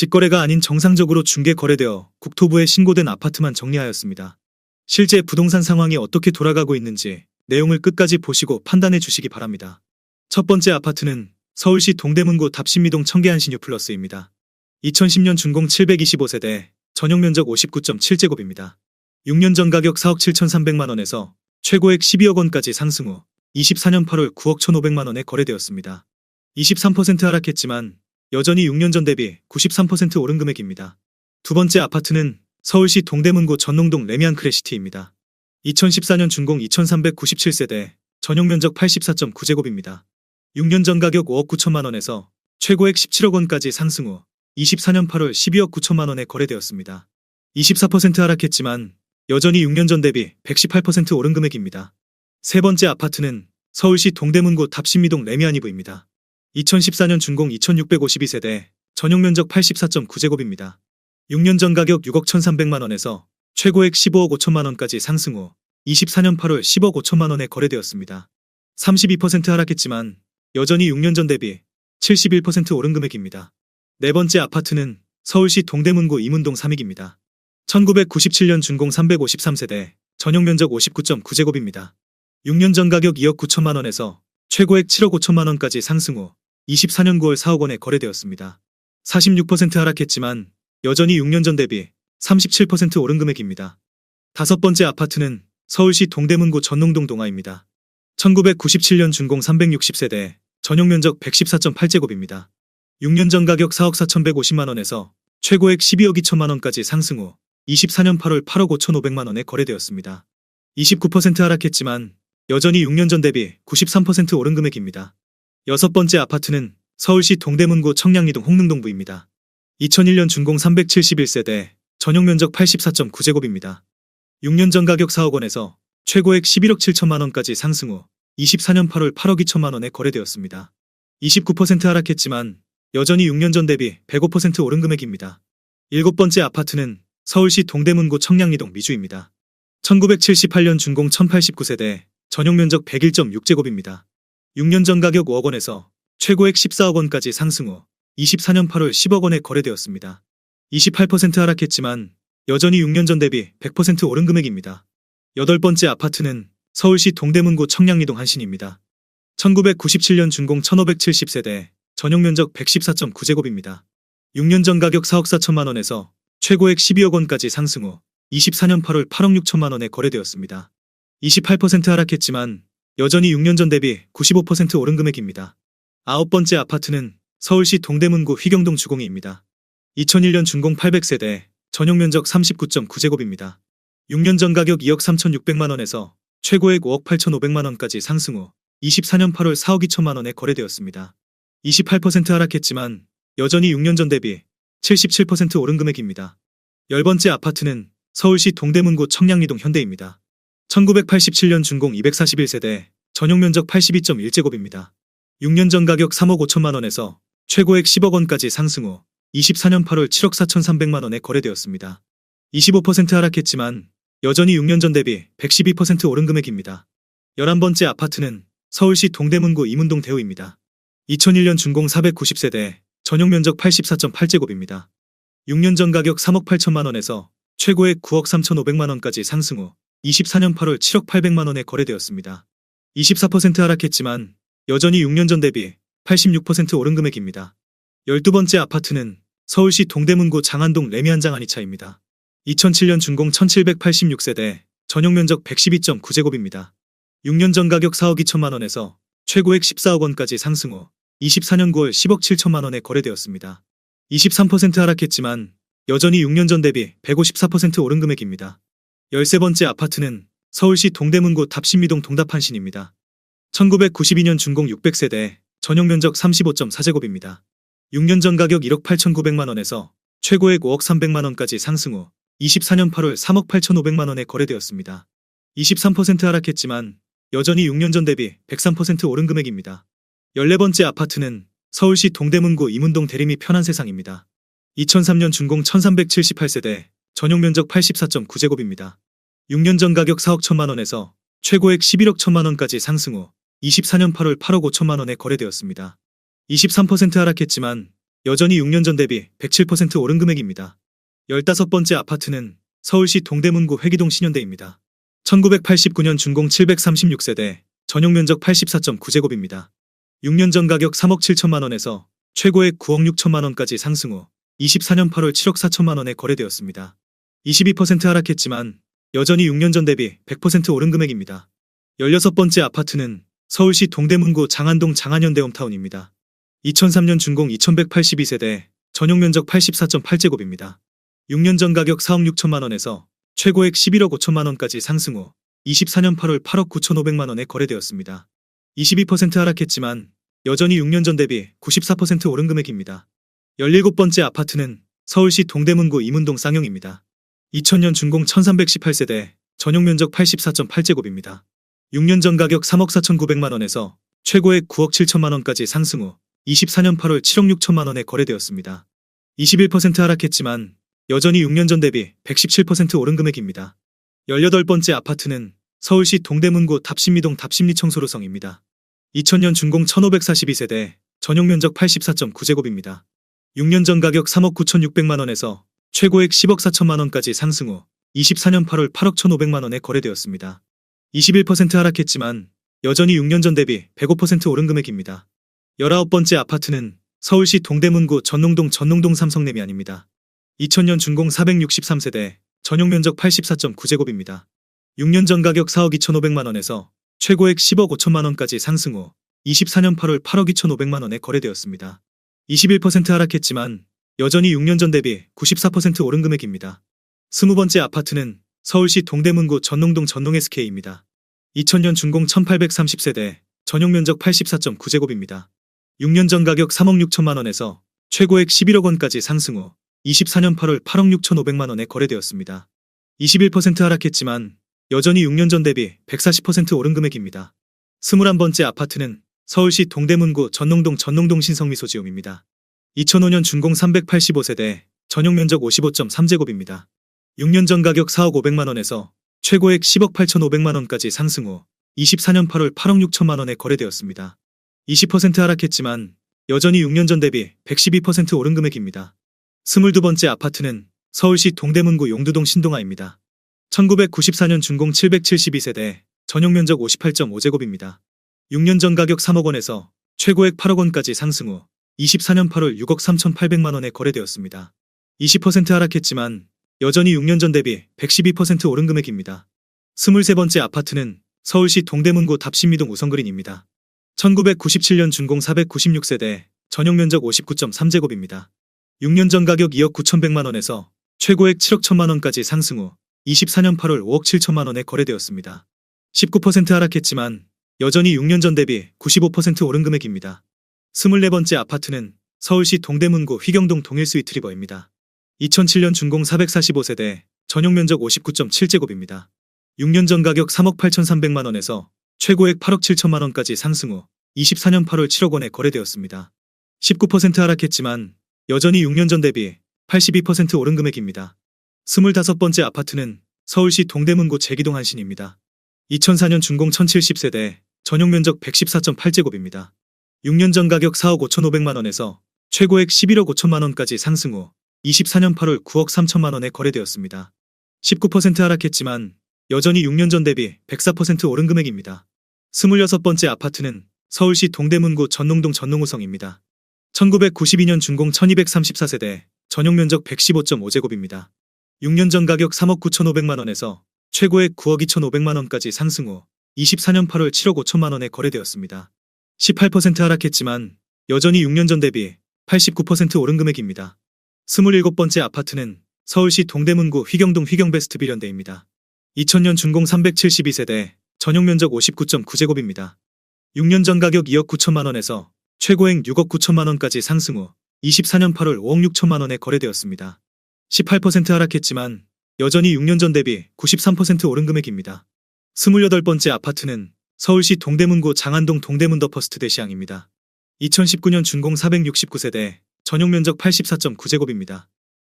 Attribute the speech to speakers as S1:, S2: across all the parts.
S1: 직거래가 아닌 정상적으로 중개 거래되어 국토부에 신고된 아파트만 정리하였습니다. 실제 부동산 상황이 어떻게 돌아가고 있는지 내용을 끝까지 보시고 판단해 주시기 바랍니다. 첫 번째 아파트는 서울시 동대문구 답신미동 청계한신 유 플러스입니다. 2010년 준공 725세대, 전용 면적 59.7제곱입니다. 6년 전 가격 4억 7,300만 원에서 최고액 12억 원까지 상승 후 24년 8월 9억 1,500만 원에 거래되었습니다. 23% 하락했지만 여전히 6년 전 대비 93% 오른 금액입니다. 두 번째 아파트는 서울시 동대문구 전농동 레미안 크래시티입니다. 2014년 준공 2397세대, 전용 면적 84.9제곱입니다. 6년 전 가격 5억 9천만 원에서 최고액 17억 원까지 상승 후 24년 8월 12억 9천만 원에 거래되었습니다. 24% 하락했지만 여전히 6년 전 대비 118% 오른 금액입니다. 세 번째 아파트는 서울시 동대문구 답신미동 레미안이브입니다. 2014년 준공 2652세대, 전용 면적 84.9제곱입니다. 6년 전 가격 6억 1300만 원에서 최고액 15억 5천만 원까지 상승 후 24년 8월 10억 5천만 원에 거래되었습니다. 32% 하락했지만 여전히 6년 전 대비 71% 오른 금액입니다. 네 번째 아파트는 서울시 동대문구 이문동 3익입니다. 1997년 준공 353세대, 전용 면적 59.9제곱입니다. 6년 전 가격 2억 9천만 원에서 최고액 7억 5천만 원까지 상승 후 24년 9월 4억 원에 거래되었습니다. 46% 하락했지만 여전히 6년 전 대비 37% 오른 금액입니다. 다섯 번째 아파트는 서울시 동대문구 전농동 동아입니다. 1997년 준공 360세대, 전용 면적 114.8제곱입니다. 6년 전 가격 4억 4,150만 원에서 최고액 12억 2천만 원까지 상승 후 24년 8월 8억 5,500만 원에 거래되었습니다. 29% 하락했지만 여전히 6년 전 대비 93% 오른 금액입니다. 여섯 번째 아파트는 서울시 동대문구 청량리동 홍능동부입니다. 2001년 준공 371세대, 전용 면적 84.9제곱입니다. 6년 전 가격 4억 원에서 최고액 11억 7천만 원까지 상승 후 24년 8월 8억 2천만 원에 거래되었습니다. 29% 하락했지만 여전히 6년 전 대비 105% 오른 금액입니다. 일곱 번째 아파트는 서울시 동대문구 청량리동 미주입니다. 1978년 준공 1089세대, 전용 면적 101.6제곱입니다. 6년 전 가격 5억 원에서 최고액 14억 원까지 상승 후 24년 8월 10억 원에 거래되었습니다. 28% 하락했지만 여전히 6년 전 대비 100% 오른 금액입니다. 여덟 번째 아파트는 서울시 동대문구 청량리동 한신입니다. 1997년 준공 1570세대, 전용 면적 114.9제곱입니다. 6년 전 가격 4억 4천만 원에서 최고액 12억 원까지 상승 후 24년 8월 8억 6천만 원에 거래되었습니다. 28% 하락했지만 여전히 6년 전 대비 95% 오른 금액입니다. 아홉 번째 아파트는 서울시 동대문구 휘경동 주공이입니다. 2001년 준공 800세대, 전용 면적 39.9제곱입니다. 6년 전 가격 2억 3,600만 원에서 최고액 5억 8,500만 원까지 상승 후 24년 8월 4억 2천만 원에 거래되었습니다. 28% 하락했지만 여전히 6년 전 대비 77% 오른 금액입니다. 열 번째 아파트는 서울시 동대문구 청량리동 현대입니다. 1987년 준공 241세대, 전용 면적 82.1제곱입니다. 6년 전 가격 3억 5천만 원에서 최고액 10억 원까지 상승 후 24년 8월 7억 4,300만 원에 거래되었습니다. 25% 하락했지만 여전히 6년 전 대비 112% 오른 금액입니다. 11번째 아파트는 서울시 동대문구 이문동 대우입니다. 2001년 준공 490세대, 전용 면적 84.8제곱입니다. 6년 전 가격 3억 8천만 원에서 최고액 9억 3,500만 원까지 상승 후 24년 8월 7억 800만 원에 거래되었습니다. 24% 하락했지만 여전히 6년 전 대비 86% 오른 금액입니다. 12번째 아파트는 서울시 동대문구 장안동 레미안장 아니차입니다. 2007년 준공 1786세대, 전용 면적 112.9제곱입니다. 6년 전 가격 4억 2천만 원에서 최고액 14억 원까지 상승 후 24년 9월 10억 7천만 원에 거래되었습니다. 23% 하락했지만 여전히 6년 전 대비 154% 오른 금액입니다. 13번째 아파트는 서울시 동대문구 답신미동 동답한신입니다. 1992년 준공 600세대, 전용 면적 35.4제곱입니다. 6년 전 가격 1억 8,900만 원에서 최고액 5억 300만 원까지 상승 후 24년 8월 3억 8,500만 원에 거래되었습니다. 23% 하락했지만 여전히 6년 전 대비 103% 오른 금액입니다. 14번째 아파트는 서울시 동대문구 이문동 대림이 편한 세상입니다. 2003년 준공 1378세대, 전용 면적 84.9제곱입니다. 6년 전 가격 4억 1천만 원에서 최고액 11억 1천만 원까지 상승 후 24년 8월 8억 5천만 원에 거래되었습니다. 23% 하락했지만 여전히 6년 전 대비 107% 오른 금액입니다. 15번째 아파트는 서울시 동대문구 회기동 신현대입니다. 1989년 준공 736세대, 전용 면적 84.9제곱입니다. 6년 전 가격 3억 7천만 원에서 최고액 9억 6천만 원까지 상승 후 24년 8월 7억 4천만 원에 거래되었습니다. 22% 하락했지만 여전히 6년 전 대비 100% 오른 금액입니다. 16번째 아파트는 서울시 동대문구 장안동 장안현대 홈타운입니다. 2003년 준공 2182세대, 전용 면적 84.8제곱입니다. 6년 전 가격 4억 6천만 원에서 최고액 11억 5천만 원까지 상승 후 24년 8월 8억 9천5백만 원에 거래되었습니다. 22% 하락했지만 여전히 6년 전 대비 94% 오른 금액입니다. 17번째 아파트는 서울시 동대문구 이문동 쌍용입니다. 2000년 준공 1318세대, 전용 면적 84.8제곱입니다. 6년 전 가격 3억 4천9백만 원에서 최고액 9억 7천만 원까지 상승 후 24년 8월 7억 6천만 원에 거래되었습니다. 21% 하락했지만 여전히 6년 전 대비 117% 오른 금액입니다. 18번째 아파트는 서울시 동대문구 답심리동 답심리 청소로성입니다. 2000년 준공 1542세대, 전용 면적 84.9제곱입니다. 6년 전 가격 3억 9천6백만 원에서 최고액 10억 4천만 원까지 상승 후 24년 8월 8억 1,500만 원에 거래되었습니다. 21% 하락했지만 여전히 6년 전 대비 105% 오른 금액입니다. 19번째 아파트는 서울시 동대문구 전농동 전농동 삼성내미안입니다. 2000년 준공 463세대, 전용 면적 84.9제곱입니다. 6년 전 가격 4억 2,500만 원에서 최고액 10억 5천만 원까지 상승 후 24년 8월 8억 2,500만 원에 거래되었습니다. 21% 하락했지만 여전히 6년 전 대비 94% 오른 금액입니다. 20번째 아파트는 서울시 동대문구 전농동 전농SK입니다. 2000년 준공 1830세대, 전용 면적 84.9제곱입니다. 6년 전 가격 3억 6천만 원에서 최고액 11억 원까지 상승 후 24년 8월 8억 6천5백만 원에 거래되었습니다. 21% 하락했지만 여전히 6년 전 대비 140% 오른 금액입니다. 21번째 아파트는 서울시 동대문구 전농동 전농동 신성미 소지움입니다. 2005년 준공 385세대, 전용 면적 55.3제곱입니다. 6년 전 가격 4억 5백만 원에서 최고액 10억 8천5백만 원까지 상승 후 24년 8월 8억 6천만 원에 거래되었습니다. 20% 하락했지만 여전히 6년 전 대비 112% 오른 금액입니다. 22번째 아파트는 서울시 동대문구 용두동 신동아입니다. 1994년 준공 772세대, 전용 면적 58.5제곱입니다. 6년 전 가격 3억 원에서 최고액 8억 원까지 상승 후 24년 8월 6억 3,800만 원에 거래되었습니다. 20% 하락했지만 여전히 6년 전 대비 112% 오른 금액입니다. 23번째 아파트는 서울시 동대문구 답심미동 우성그린입니다. 1997년 준공 496세대, 전용 면적 59.3제곱입니다. 6년 전 가격 2억 9천백만 원에서 최고액 7억 1천만 원까지 상승 후 24년 8월 5억 7천만 원에 거래되었습니다. 19% 하락했지만 여전히 6년 전 대비 95% 오른 금액입니다. 24번째 아파트는 서울시 동대문구 휘경동 동일스위트리버입니다. 2007년 준공 445세대, 전용 면적 59.7제곱입니다. 6년 전 가격 3억 8천3백만 원에서 최고액 8억 7천만 원까지 상승 후 24년 8월 7억 원에 거래되었습니다. 19% 하락했지만 여전히 6년 전 대비 82% 오른 금액입니다. 25번째 아파트는 서울시 동대문구 제기동 한신입니다. 2004년 준공 1070세대, 전용 면적 114.8제곱입니다. 6년 전 가격 4억 5천5백만 원에서 최고액 11억 5천만 원까지 상승 후 24년 8월 9억 3천만 원에 거래되었습니다. 19% 하락했지만 여전히 6년 전 대비 104% 오른 금액입니다. 26번째 아파트는 서울시 동대문구 전농동 전농우성입니다. 1992년 준공 1234세대, 전용 면적 115.5제곱입니다. 6년 전 가격 3억 9천5백만 원에서 최고액 9억 2천5백만 원까지 상승 후 24년 8월 7억 5천만 원에 거래되었습니다. 18% 하락했지만 여전히 6년 전 대비 89% 오른 금액입니다. 27번째 아파트는 서울시 동대문구 휘경동 휘경베스트 비련대입니다. 2000년 준공 372세대, 전용 면적 59.9제곱입니다. 6년 전 가격 2억 9천만 원에서 최고액 6억 9천만 원까지 상승 후 24년 8월 5억 6천만 원에 거래되었습니다. 18% 하락했지만 여전히 6년 전 대비 93% 오른 금액입니다. 28번째 아파트는 서울시 동대문구 장안동 동대문 더 퍼스트 대시항입니다. 2019년 준공 469세대, 전용 면적 84.9제곱입니다.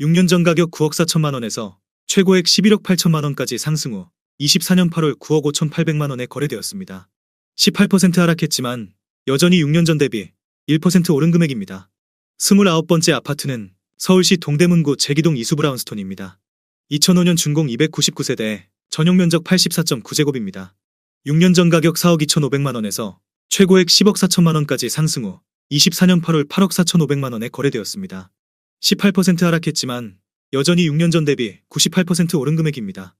S1: 6년 전 가격 9억 4천만 원에서 최고액 11억 8천만 원까지 상승 후 24년 8월 9억 5천 8백만 원에 거래되었습니다. 18% 하락했지만 여전히 6년 전 대비 1% 오른 금액입니다. 29번째 아파트는 서울시 동대문구 제기동 이수브라운스톤입니다. 2005년 준공 299세대, 전용 면적 84.9제곱입니다. 6년 전 가격 4억 2,500만 원에서 최고액 10억 4천만 원까지 상승 후 24년 8월 8억 4,500만 원에 거래되었습니다. 18% 하락했지만 여전히 6년 전 대비 98% 오른 금액입니다.